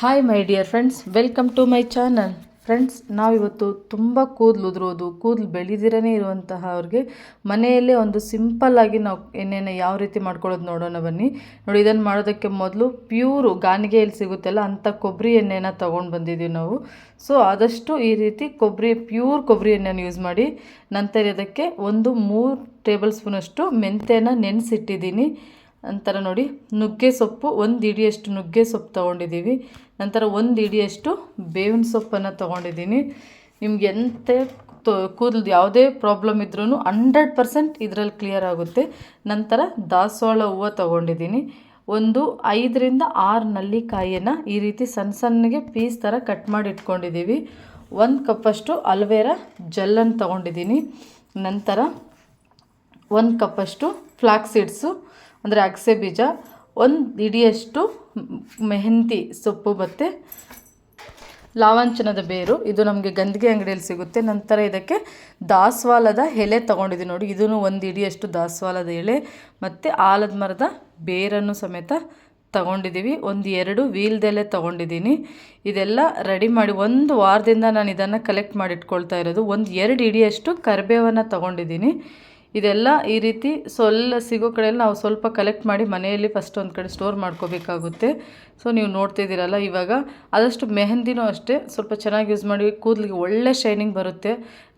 Hi my dear friends welcome to my channel friends ನಾವಿವತ್ತು ತುಂಬ ಕೂದಲು ಉದುರೋದು, ಕೂದಲು ಬೆಳೆದಿರನೇ ಇರುವಂತಹ ಅವ್ರಿಗೆ ಮನೆಯಲ್ಲೇ ಒಂದು ಸಿಂಪಲ್ಲಾಗಿ ನಾವು ಎಣ್ಣೆನ ಯಾವ ರೀತಿ ಮಾಡ್ಕೊಳ್ಳೋದು ನೋಡೋಣ ಬನ್ನಿ. ನೋಡಿ ಇದನ್ನು ಮಾಡೋದಕ್ಕೆ ಮೊದಲು ಪ್ಯೂರು ಗಾನಿಗೆಯಲ್ಲಿ ಸಿಗುತ್ತಲ್ಲ ಅಂಥ ಕೊಬ್ಬರಿ ಎಣ್ಣೆನ ತೊಗೊಂಡು ಬಂದಿದ್ದೀವಿ ನಾವು. ಸೊ ಆದಷ್ಟು ಈ ರೀತಿ ಕೊಬ್ಬರಿ ಪ್ಯೂರ್ ಕೊಬ್ಬರಿ ಎಣ್ಣೆನ ಯೂಸ್ ಮಾಡಿ, ನಂತರ ಇದಕ್ಕೆ ಒಂದು ಮೂರು ಟೇಬಲ್ ಸ್ಪೂನಷ್ಟು ಮೆಂತ್ಯನ ನೆನೆಸಿಟ್ಟಿದ್ದೀನಿ. ನಂತರ ನೋಡಿ, ನುಗ್ಗೆ ಸೊಪ್ಪು, ಒಂದು ಇಡಿಯಷ್ಟು ನುಗ್ಗೆ ಸೊಪ್ಪು ತೊಗೊಂಡಿದ್ದೀವಿ ನಂತರ ಒಂದು ಇಡಿಯಷ್ಟು ಬೇವಿನ ಸೊಪ್ಪನ್ನು ತೊಗೊಂಡಿದ್ದೀನಿ. ನಿಮ್ಗೆ ಎಂತೆ ಕೂದಲು ಯಾವುದೇ ಪ್ರಾಬ್ಲಮ್ ಇದ್ರೂ ಹಂಡ್ರೆಡ್ ಪರ್ಸೆಂಟ್ ಇದರಲ್ಲಿ ಕ್ಲಿಯರ್ ಆಗುತ್ತೆ. ನಂತರ ದಾಸವಾಳ ಹೂವು ತೊಗೊಂಡಿದ್ದೀನಿ. ಒಂದು ಐದರಿಂದ ಆರು ನಲ್ಲಿಕಾಯಿಯನ್ನು ಈ ರೀತಿ ಸಣ್ಣ ಸಣ್ಣಗೆ ಪೀಸ್ ಥರ ಕಟ್ ಮಾಡಿ ಇಟ್ಕೊಂಡಿದ್ದೀವಿ ಒಂದು ಕಪ್ಪಷ್ಟು ಅಲ್ವೇರ ಜೆಲ್ಲನ್ನು ತೊಗೊಂಡಿದ್ದೀನಿ. ನಂತರ ಒಂದು ಕಪ್ಪಷ್ಟು ಫ್ಲಾಕ್ಸ್ ಸೀಡ್ಸು ಅಂದರೆ ಅಗಸೆ ಬೀಜ ಒಂದು ಹಿಡಿಯಷ್ಟು ಮೆಹಂತಿ ಸೊಪ್ಪು ಮತ್ತು ಲಾವಾಂಚನದ ಬೇರು. ಇದು ನಮಗೆ ಗಂದಿಗೆ ಅಂಗಡಿಯಲ್ಲಿ ಸಿಗುತ್ತೆ. ನಂತರ ಇದಕ್ಕೆ ದಾಸವಾಳದ ಎಲೆ ತೊಗೊಂಡಿದ್ದೀನಿ ನೋಡಿ. ಇದೂ ಒಂದು ಇಡಿಯಷ್ಟು ದಾಸವಾಳದ ಎಲೆ ಮತ್ತು ಆಲದ ಮರದ ಬೇರನ್ನು ಸಮೇತ ತಗೊಂಡಿದ್ದೀವಿ. ಒಂದು ಎರಡು ವೀಲ್ದೆಲೆ ತೊಗೊಂಡಿದ್ದೀನಿ. ಇದೆಲ್ಲ ರೆಡಿ ಮಾಡಿ ಒಂದು ವಾರದಿಂದ ನಾನು ಇದನ್ನು ಕಲೆಕ್ಟ್ ಮಾಡಿಟ್ಕೊಳ್ತಾ ಇರೋದು. ಒಂದು ಎರಡು ಇಡಿಯಷ್ಟು ಕರಿಬೇವನ್ನು ತೊಗೊಂಡಿದ್ದೀನಿ. ಇದೆಲ್ಲ ಈ ರೀತಿ ಸೊಲ್ಲ ಸಿಗೋ ಕಡೆಯಲ್ಲಿ ನಾವು ಸ್ವಲ್ಪ ಕಲೆಕ್ಟ್ ಮಾಡಿ ಮನೆಯಲ್ಲಿ ಫಸ್ಟ್ ಒಂದು ಕಡೆ ಸ್ಟೋರ್ ಮಾಡ್ಕೋಬೇಕಾಗುತ್ತೆ. ಸೊ ನೀವು ನೋಡ್ತಿದ್ದೀರಲ್ಲ ಇವಾಗ. ಆದಷ್ಟು ಮೆಹಂದಿನೂ ಅಷ್ಟೇ ಸ್ವಲ್ಪ ಚೆನ್ನಾಗಿ ಯೂಸ್ ಮಾಡಿ ಕೂದಲಿಗೆ ಒಳ್ಳೆ ಶೈನಿಂಗ್ ಬರುತ್ತೆ.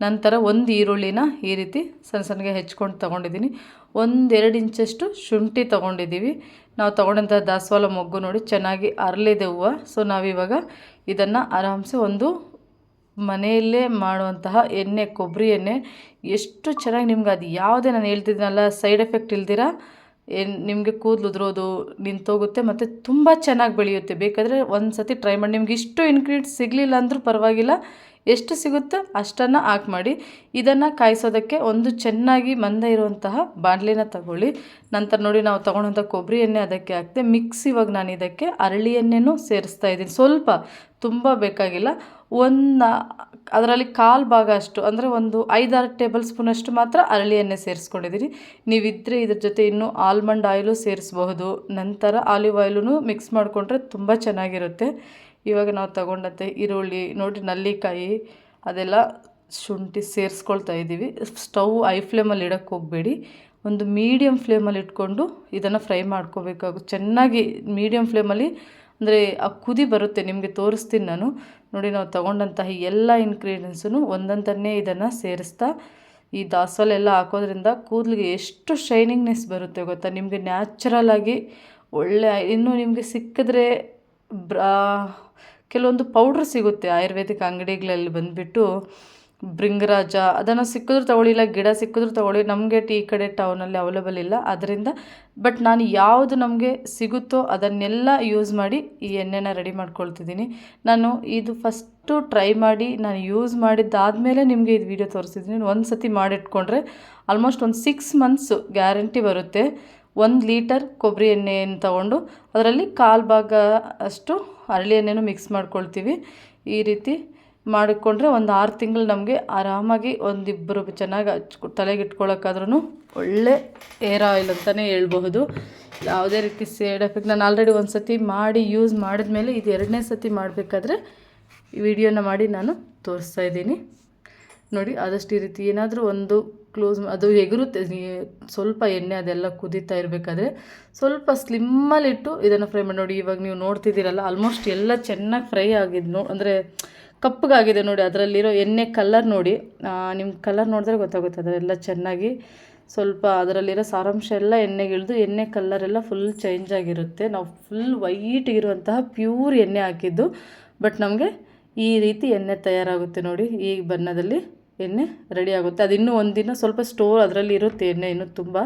ನಂತರ ಒಂದು ಈರುಳ್ಳಿನ ಈ ರೀತಿ ಸಣ್ಣ ಸಣ್ಣಗೆ ಹೆಚ್ಕೊಂಡು ತೊಗೊಂಡಿದ್ದೀನಿ. ಒಂದೆರಡು ಇಂಚಷ್ಟು ಶುಂಠಿ ತೊಗೊಂಡಿದ್ದೀವಿ. ನಾವು ತೊಗೊಂಡಂಥ ದಾಸವಾಳ ಮೊಗ್ಗು ನೋಡಿ ಚೆನ್ನಾಗಿ ಅರಳಿದೆ ಹೂವು. ಸೊ ನಾವಿವಾಗ ಇದನ್ನು ಆರಾಮ್ಸೆ ಒಂದು ಮನೆಯಲ್ಲೇ ಮಾಡುವಂತಹ ಎಣ್ಣೆ, ಕೊಬ್ಬರಿ ಎಣ್ಣೆ. ಎಷ್ಟು ಚೆನ್ನಾಗಿ ನಿಮ್ಗೆ ಅದು ಯಾವುದೇ ನಾನು ಹೇಳ್ತಿದ್ದೀನಲ್ಲ ಸೈಡ್ ಎಫೆಕ್ಟ್ ಇಲ್ದಿರ? ಏನು ನಿಮಗೆ ಕೂದಲು ಉದುರೋದು ನಿಂತೋಗುತ್ತೆ ಮತ್ತು ತುಂಬ ಚೆನ್ನಾಗಿ ಬೆಳೆಯುತ್ತೆ. ಬೇಕಾದರೆ ಒಂದು ಸತಿ ಟ್ರೈ ಮಾಡಿ. ನಿಮ್ಗೆ ಇಷ್ಟು ಇನ್ಗ್ರೀಡಿಯಂಟ್ಸ್ ಸಿಗಲಿಲ್ಲ ಅಂದರೂ ಪರವಾಗಿಲ್ಲ. ಎಷ್ಟು ಸಿಗುತ್ತೋ ಅಷ್ಟನ್ನು ಹಾಕಿ ಮಾಡಿ. ಇದನ್ನು ಕಾಯಿಸೋದಕ್ಕೆ ಒಂದು ಚೆನ್ನಾಗಿ ಮಂದ ಇರುವಂತಹ ಬಾಣಲಿನ ತಗೊಳ್ಳಿ. ನಂತರ ನೋಡಿ ನಾವು ತೊಗೊಂಡಂಥ ಕೊಬ್ಬರಿ ಎಣ್ಣೆ ಅದಕ್ಕೆ ಹಾಕ್ತೆ ಮಿಕ್ಸ್ ಇವಾಗ ನಾನು ಇದಕ್ಕೆ ಅರಳಿ ಎಣ್ಣೆನೂ ಸೇರಿಸ್ತಾ ಇದ್ದೀನಿ. ಸ್ವಲ್ಪ ತುಂಬ ಬೇಕಾಗಿಲ್ಲ. ಒಂದು, ಅದರಲ್ಲಿ ಕಾಲು ಭಾಗ ಅಷ್ಟು, ಅಂದರೆ ಒಂದು ಐದಾರು ಟೇಬಲ್ ಸ್ಪೂನಷ್ಟು ಮಾತ್ರ ಅರಳಿ ಎಣ್ಣೆ ಸೇರಿಸ್ಕೊಂಡಿದ್ದೀರಿ ನೀವಿದ್ದರೆ ಇದ್ರ ಜೊತೆ ಇನ್ನೂ ಆಲ್ಮಂಡ್ ಆಯಿಲು ಸೇರಿಸಬಹುದು. ನಂತರ ಆಲಿವ್ ಆಯಿಲೂ ಮಿಕ್ಸ್ ಮಾಡಿಕೊಂಡ್ರೆ ತುಂಬ ಚೆನ್ನಾಗಿರುತ್ತೆ. ಇವಾಗ ನಾವು ತಗೊಂಡಂತೆ ಈರುಳ್ಳಿ ನೋಡಿ ನಲ್ಲಿಕಾಯಿ, ಅದೆಲ್ಲ ಶುಂಠಿ ಸೇರಿಸ್ಕೊಳ್ತಾ ಇದ್ದೀವಿ. ಸ್ಟವ್ ಐ ಫ್ಲೇಮಲ್ಲಿ ಇಡೋಕ್ಕೆ ಹೋಗಬೇಡಿ. ಒಂದು ಮೀಡಿಯಮ್ ಫ್ಲೇಮಲ್ಲಿ ಇಟ್ಕೊಂಡು ಇದನ್ನು ಫ್ರೈ ಮಾಡ್ಕೋಬೇಕಾಗುತ್ತೆ ಚೆನ್ನಾಗಿ ಮೀಡಿಯಮ್ ಫ್ಲೇಮಲ್ಲಿ ಅಂದರೆ ಆ ಕುದಿ ಬರುತ್ತೆ, ನಿಮಗೆ ತೋರಿಸ್ತೀನಿ ನಾನು. ನೋಡಿ, ನಾವು ತಗೊಂಡಂತಹ ಎಲ್ಲ ಇನ್ಗ್ರೀಡಿಯೆಂಟ್ಸೂ ಒಂದೊಂದನ್ನೇ ಇದನ್ನು ಸೇರಿಸ್ತಾ, ಈ ದಾಸವಾಳ ಎಲ್ಲ ಹಾಕೋದ್ರಿಂದ ಕೂದಲಿಗೆ ಎಷ್ಟು ಶೈನಿಂಗ್ನೆಸ್ ಬರುತ್ತೆ ಗೊತ್ತಾ? ನಿಮಗೆ ನ್ಯಾಚುರಲ್ ಆಗಿ ಒಳ್ಳೆ, ಇನ್ನೂ ನಿಮಗೆ ಸಿಕ್ಕಿದ್ರೆ ಬ್ರಾ, ಕೆಲವೊಂದು ಪೌಡ್ರ್ ಸಿಗುತ್ತೆ ಆಯುರ್ವೇದಿಕ್ ಅಂಗಡಿಗಳಲ್ಲಿ ಬಂದುಬಿಟ್ಟು. ಭೃಂಗರಾಜ, ಅದನ್ನು ಸಿಕ್ಕಿದ್ರು ತೊಗೊಳ್ಳಿಲ್ಲ ಗಿಡ ಸಿಕ್ಕಿದ್ರು ತಗೊಳ್ಳಿ, ನಮಗೆ ಈ ಕಡೆ ಟೌನಲ್ಲಿ ಅವೈಲೇಬಲ್ ಇಲ್ಲ. ಅದರಿಂದ ಬಟ್ ನಾನು ಯಾವುದು ನಮಗೆ ಸಿಗುತ್ತೋ ಅದನ್ನೆಲ್ಲ ಯೂಸ್ ಮಾಡಿ ಈ ಎಣ್ಣೆನ ರೆಡಿ ಮಾಡ್ಕೊಳ್ತಿದ್ದೀನಿ. ನಾನು ಇದು ಫಸ್ಟು ಟ್ರೈ ಮಾಡಿ ನಾನು ಯೂಸ್ ಮಾಡಿದ್ದಾದಮೇಲೆ ನಿಮಗೆ ಇದು ವಿಡಿಯೋ ತೋರಿಸಿದ್ದೀನಿ. ಒಂದು ಸತಿ ಮಾಡಿಟ್ಕೊಂಡ್ರೆ ಆಲ್ಮೋಸ್ಟ್ ಒಂದು ಸಿಕ್ಸ್ ಮಂತ್ಸು ಗ್ಯಾರಂಟಿ ಬರುತ್ತೆ. ಒಂದು ಲೀಟರ್ ಕೊಬ್ಬರಿ ಎಣ್ಣೆಯನ್ನು ತೊಗೊಂಡು ಅದರಲ್ಲಿ ಕಾಲು ಭಾಗ ಅಷ್ಟು ಅರಳಿ ಎಣ್ಣೆನೂ ಮಿಕ್ಸ್ ಮಾಡ್ಕೊಳ್ತೀವಿ. ಈ ರೀತಿ ಮಾಡಿಕೊಂಡ್ರೆ ಒಂದು ಆರು ತಿಂಗಳು ನಮಗೆ ಆರಾಮಾಗಿ ಒಂದಿಬ್ಬರು ಚೆನ್ನಾಗಿ ಹಚ್ಕೊ ತಲೆಗೆ ಇಟ್ಕೊಳ್ಳೋಕ್ಕಾದ್ರೂ ಒಳ್ಳೆ ಏರ್ ಆಯಿಲ್ ಅಂತಲೇ ಹೇಳ್ಬಹುದು. ಯಾವುದೇ ರೀತಿ ಸೈಡ್ ಎಫೆಕ್ಟ್ ನಾನು ಆಲ್ರೆಡಿ ಒಂದು ಸತಿ ಮಾಡಿ ಯೂಸ್ ಮಾಡಿದ್ಮೇಲೆ ಇದು ಎರಡನೇ ಸತಿ ಮಾಡಬೇಕಾದ್ರೆ ಈ ವಿಡಿಯೋನ ಮಾಡಿ ನಾನು ತೋರಿಸ್ತಾ ಇದ್ದೀನಿ. ನೋಡಿ, ಆದಷ್ಟು ಈ ರೀತಿ ಏನಾದರೂ ಒಂದು ಕ್ಲೋಸ್ ಅದು ಎಗರುತ್ತೆ ಸ್ವಲ್ಪ ಎಣ್ಣೆ ಅದೆಲ್ಲ ಕುದೀತಾ ಇರಬೇಕಾದ್ರೆ ಸ್ವಲ್ಪ ಸ್ಲಿಮ್ಮಲ್ಲಿಟ್ಟು ಇದನ್ನು ಫ್ರೈ ಮಾಡಿ ನೋಡಿ ಇವಾಗ ನೀವು ನೋಡ್ತಿದ್ದೀರಲ್ಲ ಆಲ್ಮೋಸ್ಟ್ ಎಲ್ಲ ಚೆನ್ನಾಗಿ ಫ್ರೈ ಆಗಿದ್ದು ನೋ ಅಂದರೆ ಕಪ್ಪಗಾಗಿದೆ ನೋಡಿ ಅದರಲ್ಲಿರೋ ಎಣ್ಣೆ ಕಲರ್ ನೋಡಿ. ನಿಮ್ಮ ಕಲರ್ ನೋಡಿದ್ರೆ ಗೊತ್ತಾಗುತ್ತೆ ಅದರೆಲ್ಲ ಚೆನ್ನಾಗಿ ಸ್ವಲ್ಪ ಅದರಲ್ಲಿರೋ ಸಾರಾಂಶ ಎಲ್ಲ ಎಣ್ಣೆಗೆ ಇಳಿದು ಎಣ್ಣೆ ಕಲ್ಲರೆಲ್ಲ ಫುಲ್ ಚೇಂಜ್ ಆಗಿರುತ್ತೆ. ನಾವು ಫುಲ್ ವೈಟಿಗಿರುವಂತಹ ಪ್ಯೂರ್ ಎಣ್ಣೆ ಹಾಕಿದ್ದು ಬಟ್ ನಮಗೆ ಈ ರೀತಿ ಎಣ್ಣೆ ತಯಾರಾಗುತ್ತೆ ನೋಡಿ ಈ ಬಣ್ಣದಲ್ಲಿ. ಎಣ್ಣೆ ರೆಡಿ ಆಗುತ್ತೆ. ಅದು ಇನ್ನೂ ದಿನ ಸ್ವಲ್ಪ ಸ್ಟೋರ್ ಅದರಲ್ಲಿ ಇರುತ್ತೆ ಎಣ್ಣೆ ಇನ್ನೂ ತುಂಬ.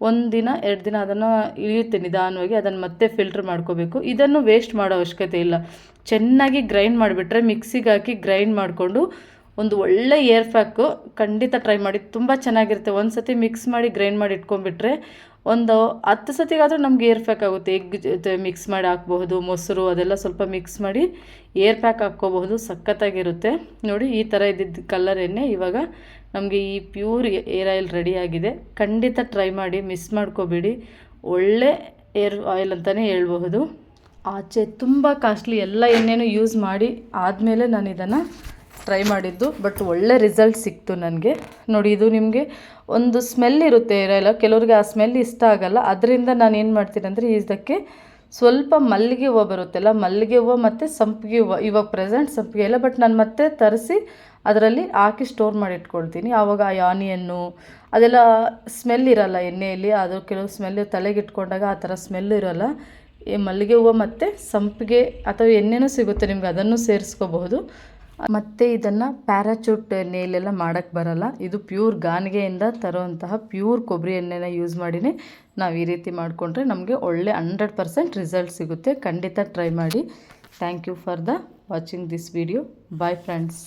ಒಂದು ದಿನ, ಎರಡು ದಿನ ಅದನ್ನು ಇಳಿಯುತ್ತೆ ನಿಧಾನವಾಗಿ, ಅದನ್ನು ಮತ್ತೆ ಫಿಲ್ಟ್ರ್ ಮಾಡ್ಕೋಬೇಕು. ಇದನ್ನು ವೇಸ್ಟ್ ಮಾಡೋ ಅವಶ್ಯಕತೆ ಇಲ್ಲ. ಚೆನ್ನಾಗಿ ಗ್ರೈಂಡ್ ಮಾಡಿಬಿಟ್ರೆ ಮಿಕ್ಸಿಗೆ ಹಾಕಿ ಗ್ರೈಂಡ್ ಮಾಡಿಕೊಂಡು ಒಂದು ಒಳ್ಳೆ ಏರ್ ಫ್ಯಾಕು ಖಂಡಿತ ಟ್ರೈ ಮಾಡಿ. ತುಂಬ ಚೆನ್ನಾಗಿರುತ್ತೆ. ಒಂದು ಸತಿ ಮಿಕ್ಸ್ ಮಾಡಿ ಗ್ರೈಂಡ್ ಮಾಡಿ ಇಟ್ಕೊಂಡ್ಬಿಟ್ರೆ ಒಂದು ಹತ್ತು ಸತಿಗಾದರೂ ನಮ್ಗೆ ಏರ್ ಪ್ಯಾಕ್ ಆಗುತ್ತೆ. ಎಗ್ ಜೊತೆ ಮಿಕ್ಸ್ ಮಾಡಿ ಹಾಕ್ಬಹುದು, ಮೊಸರು ಅದೆಲ್ಲ ಸ್ವಲ್ಪ ಮಿಕ್ಸ್ ಮಾಡಿ ಏರ್ ಪ್ಯಾಕ್ ಹಾಕ್ಕೋಬಹುದು, ಸಖತ್ತಾಗಿರುತ್ತೆ. ನೋಡಿ ಈ ಥರ ಇದ್ದಿದ್ದ ಕಲರ್ ಎಣ್ಣೆ ಇವಾಗ ನಮಗೆ ಈ ಪ್ಯೂರ್ ಏರ್ ಆಯಿಲ್ ರೆಡಿಯಾಗಿದೆ ಖಂಡಿತ ಟ್ರೈ ಮಾಡಿ ಮಿಸ್ ಮಾಡ್ಕೋಬೇಡಿ. ಒಳ್ಳೆ ಏರ್ ಆಯಿಲ್ ಅಂತಲೇ ಹೇಳ್ಬಹುದು. ಆಚೆ ತುಂಬ ಕಾಸ್ಟ್ಲಿ ಎಲ್ಲ ಎಣ್ಣೆನೂ ಯೂಸ್ ಮಾಡಿ ಆದಮೇಲೆ ನಾನು ಇದನ್ನು ಟ್ರೈ ಮಾಡಿದ್ದು ಬಟ್ ಒಳ್ಳೆ ರಿಸಲ್ಟ್ ಸಿಕ್ತು ನನಗೆ. ನೋಡಿ, ಇದು ನಿಮಗೆ ಒಂದು ಸ್ಮೆಲ್ ಇರುತ್ತೆ, ಇರೋಲ್ಲ? ಕೆಲವ್ರಿಗೆ ಆ ಸ್ಮೆಲ್ ಇಷ್ಟ ಆಗಲ್ಲ. ಅದರಿಂದ ನಾನು ಏನು ಮಾಡ್ತೀನಿ ಅಂದರೆ, ಇದಕ್ಕೆ ಸ್ವಲ್ಪ ಮಲ್ಲಿಗೆ ಹೂವು ಬರುತ್ತಲ್ಲ ಮಲ್ಲಿಗೆ ಹೂವು ಮತ್ತು ಸಂಪಿಗೆ ಹೂವು. ಇವಾಗ ಪ್ರೆಸೆಂಟ್ ಸಂಪಿಗೆ ಇಲ್ಲ ಬಟ್ ನಾನು ಮತ್ತೆ ತರಿಸಿ ಅದರಲ್ಲಿ ಹಾಕಿ ಸ್ಟೋರ್ ಮಾಡಿ ಇಟ್ಕೊಳ್ತೀನಿ ಆವಾಗ ಆ ಆನಿಯನ್ನು ಅದೆಲ್ಲ ಸ್ಮೆಲ್ ಇರಲ್ಲ ಎಣ್ಣೆಯಲ್ಲಿ. ಅದು ಕೆಲವು ಸ್ಮೆಲ್ ತಲೆಗೆ ಇಟ್ಕೊಂಡಾಗ ಆ ಥರ ಸ್ಮೆಲ್ ಇರಲ್ಲ. ಈ ಮಲ್ಲಿಗೆ ಹೂವು ಮತ್ತು ಸಂಪಿಗೆ ಅಥವಾ ಎಣ್ಣೆನೂ ಸಿಗುತ್ತೆ ನಿಮ್ಗೆ, ಅದನ್ನು ಸೇರಿಸ್ಕೋಬಹುದು. ಮತ್ತು ಇದನ್ನು ಪ್ಯಾರಾಚೂಟ್ ಎಣ್ಣೆಯಲ್ಲೆಲ್ಲ ಮಾಡೋಕ್ಕೆ ಬರಲ್ಲ. ಇದು ಪ್ಯೂರ್ ಗಾನಿಗೆಯಿಂದ ತರುವಂತಹ ಪ್ಯೂರ್ ಕೊಬ್ಬರಿ ಎಣ್ಣೆನ ಯೂಸ್ ಮಾಡಿನೇ ನಾವು ಈ ರೀತಿ ಮಾಡಿಕೊಂಡ್ರೆ ನಮಗೆ ಒಳ್ಳೆ ಹಂಡ್ರೆಡ್ ಪರ್ಸೆಂಟ್ ರಿಸಲ್ಟ್ ಸಿಗುತ್ತೆ. ಖಂಡಿತ ಟ್ರೈ ಮಾಡಿ. Thank you for the watching this video. Bye friends.